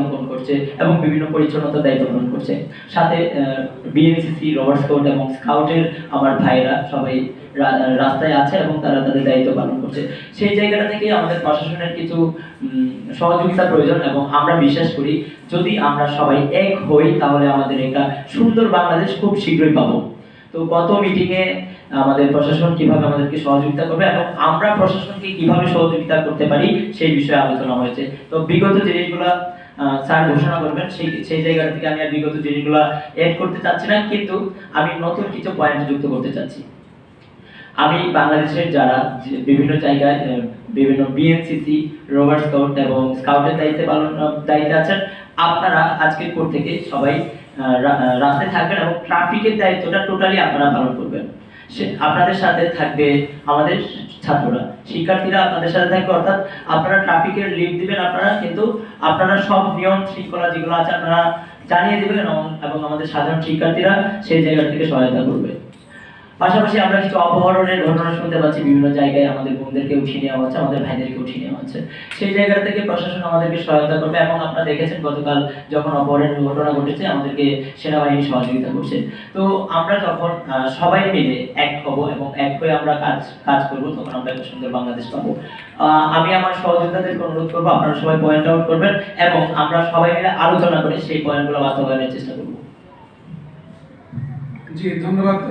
অঙ্কন করছে এবং বিভিন্ন পরিচ্ছন্নতার দায়িত্ব পালন করছে। সাথে বিএনসিসি রবার স্কাউট এবং স্কাউটের আমার ভাইরা সবাই রাস্তায় আছে এবং তারা তাদের দায়িত্ব পালন করছে। সেই জায়গাটা থেকে আমাদের প্রশাসনের কিছু সহযোগিতা প্রয়োজন এবং আমরা বিশ্বাস করি, যদি আমরা সবাই এক হই, তাহলে আমাদের একটা সুন্দর বাংলাদেশ খুব শীঘ্রই পাবো। তো গত মিটিংয়ে আমাদের প্রশাসন কীভাবে আমাদেরকে সহযোগিতা করবে এবং আমরা প্রশাসনকে কীভাবে সহযোগিতা করতে পারি, সেই বিষয়ে আলোচনা হয়েছে। তো বিগত জিনিসগুলা স্যার ঘোষণা করবেন, সেই সেই জায়গা থেকে আমি আর বিগত জিনিসগুলা এড করতে চাচ্ছি না, কিন্তু আমি নতুন কিছু পয়েন্ট যুক্ত করতে চাচ্ছি। আমি বাংলাদেশের যারা বিভিন্ন জায়গায় বিভিন্ন বিএনসিসি রোভার স্কাউট এবং স্কাউটের দায়িত্বে পালন দায়িত্বে আছেন, আপনারা আজকের পর থেকে সবাই রাস্তায় থাকবেন এবং ট্রাফিকের দায়িত্বটা টোটালি আপনারা পালন করবেন। আপনাদের সাথে থাকবে আমাদের ছাত্ররা। শিক্ষার্থীরা আপনাদের সাথে থাকবে, অর্থাৎ আপনারা ট্রাফিকের লিপ দিবেন, আপনারা কিন্তু আপনারা সব নিয়ম শৃঙ্খলা যেগুলো আছে আপনারা জানিয়ে দিবেন এবং আমাদের সাধারণ শিক্ষার্থীরা সেই জায়গা থেকে সহায়তা করবে। পাশাপাশি আমরা কিছু অপহরণের ঘটনা শুনতে পাচ্ছি। বিভিন্ন জায়গায় আমাদের বোনদেরকে উঠিয়ে নেওয়া হচ্ছে, আমাদের ভাইদেরকে উঠিয়ে নেওয়া হচ্ছে। সেই জায়গা থেকে প্রশাসন আমাদেরকে সহায়তা করবে এবং আপনারা দেখেছেন গতকাল যখন অপহরণের ঘটনা ঘটেছে, আমাদেরকে সেনাবাহিনী সহযোগিতা করছে। তো আমরা যখন সবাই মিলে এক হব এবং এক হয়ে আমরা কাজ কাজ করব, তখন আমরা একটা সুন্দর বাংলাদেশ পাবো। আমি আমার সহযোগিতাদেরকে অনুরোধ করব, আপনারা সবাই পয়েন্ট আউট করবেন এবং আমরা সবাই মিলে আলোচনা করে সেই পয়েন্টগুলো বাস্তবায়নের চেষ্টা করব। জি, ধন্যবাদ।